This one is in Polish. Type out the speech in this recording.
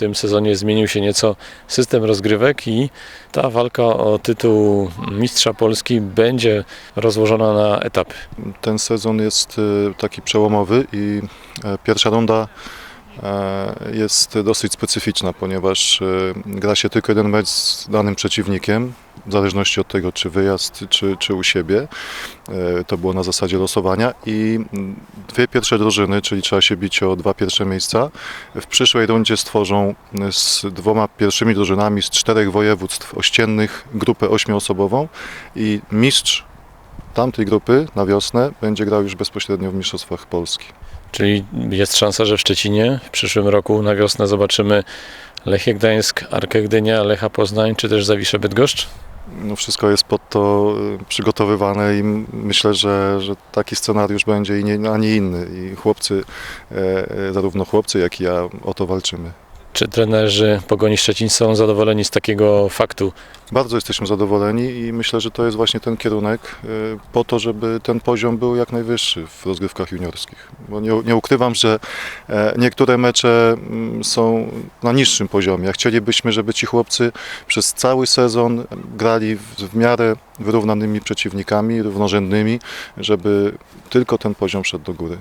tym sezonie zmienił się nieco system rozgrywek i ta walka o tytuł mistrza Polski będzie rozłożona na etapy. Ten sezon jest e, taki przełomowy i e, pierwsza runda e, jest dosyć specyficzna, ponieważ e, gra się tylko jeden mecz z danym przeciwnikiem, w zależności od tego, czy wyjazd, czy, czy u siebie. E, To było na zasadzie losowania i mm, dwie pierwsze drużyny, czyli trzeba się bić o dwa pierwsze miejsca, w przyszłej rundzie stworzą z dwoma pierwszymi drużynami z czterech województw ościennych grupę ośmioosobową i mistrz tamtej grupy na wiosnę będzie grał już bezpośrednio w Mistrzostwach Polski. Czyli jest szansa, że w Szczecinie w przyszłym roku na wiosnę zobaczymy Lechia Gdańsk, Arkę Gdynia, Lecha Poznań czy też Zawiszę Bydgoszcz? No wszystko jest pod to y, przygotowywane i myślę, że, że taki scenariusz będzie i nie, a nie inny. I chłopcy, e, e, zarówno chłopcy, jak i ja o to walczymy. Czy trenerzy Pogoni Szczecin są zadowoleni z takiego faktu? Bardzo jesteśmy zadowoleni i myślę, że to jest właśnie ten kierunek y, po to, żeby ten poziom był jak najwyższy w rozgrywkach juniorskich. Bo nie, nie ukrywam, że e, niektóre mecze mm, są na niższym poziomie. Chcielibyśmy, żeby ci chłopcy przez cały sezon grali w, w miarę wyrównanymi przeciwnikami, równorzędnymi, żeby tylko ten poziom szedł do góry.